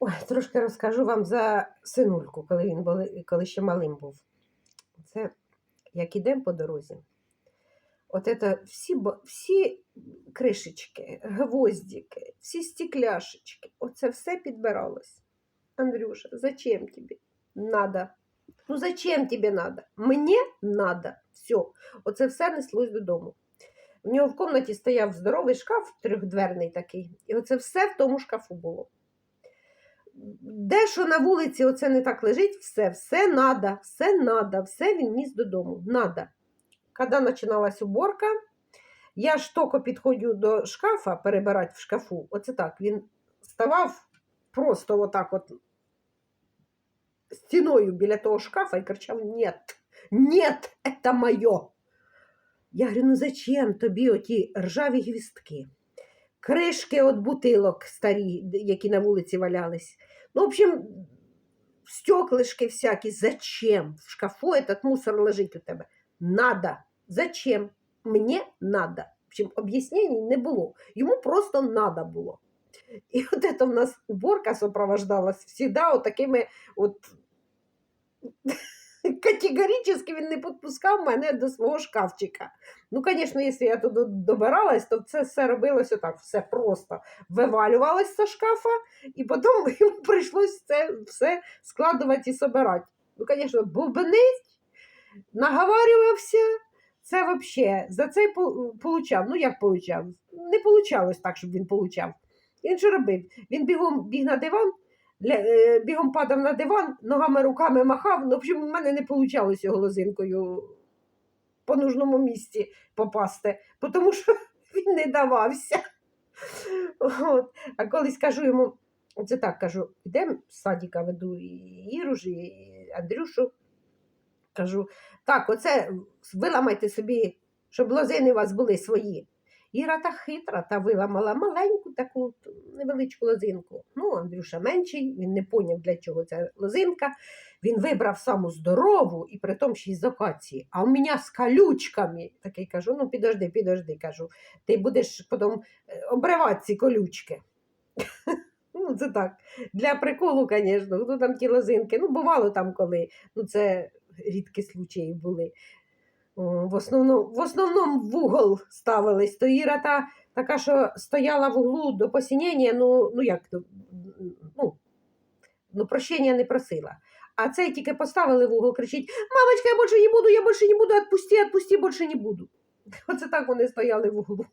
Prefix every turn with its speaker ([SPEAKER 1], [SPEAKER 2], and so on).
[SPEAKER 1] Ой, трошки розкажу вам за синульку, коли він були, коли ще малим був. Це як ідемо по дорозі. От це всі, всі кришечки, гвоздики, всі стекляшечки, оце все підбиралось. Андрюша, зачем тобі? Надо. Ну зачем тебе надо? Мені надо. Все. Оце все неслось додому. У нього в кімнаті стояв здоровий шкаф, трьохдверний такий, і оце все в тому шкафу було. Де що на вулиці оце не так лежить, все, все надо, все надо, все він ніс додому. Надо. Коли починалась уборка, я ж тільки підходжу до шкафа перебирати в шкафу. Оце так. Він ставав просто отак от стіною біля того шкафа і кричав: Нет, нет, это моє. Я говорю, ну зачем тобі оті ржаві гвістки? Кришки від бутилок старі, які на вулиці валялись. Ну, в общем, стеклышки всякие. Зачем? В шкафу этот мусор лежить у тебе. Надо. Зачем? Мне надо. В общем, об'яснень не було. Йому просто надо було. І от это в нас уборка сопровождалась всегда от такими от категорично він не підпускав мене до свого шкафчика. Ну, звісно, якщо я туди добиралась, то це все робилося так, все просто вивалювалося з шкафа, і потім йому прийшлося це все складувати і собирати. Ну, звісно, бубнить, наговарювався. Це взагалі за це получав. Ну, як получав? Не получалось так, щоб він получав. Він що робив? Він бігом біг на диван, бігом падав на диван, ногами руками махав. Ну, в общем, у мене не вийшло його лозинкою по нужному місці попасти, тому що він не давався. От. А колись кажу йому, оце так кажу, йдемо з садика веду і Іру і Андрюшу. Кажу, так, оце виламайте собі, щоб лозини у вас були свої. Іра та хитра та виламала маленьку таку невеличку лозинку. Ну, Андрюша менший, він не поняв, для чого ця лозинка. Він вибрав саму здорову і при тому ще й з акації. А у мене з колючками. Такий кажу: ну підожди, підожди, кажу, ти будеш потім е, обривати ці колючки. Ну, це так. Для приколу, звісно, хто там ті лозинки. Ну, бувало там коли. Ну, це рідкі случаї були. В основному, в основному в угол ставились. То Іра та, така, що стояла в углу до посінення, ну, ну як, ну, ну, прощення не просила. А цей тільки поставили в угол, кричить: Мамочка, я більше не буду, я більше не буду, відпусти, відпусти, більше не буду. Оце так вони стояли в углу.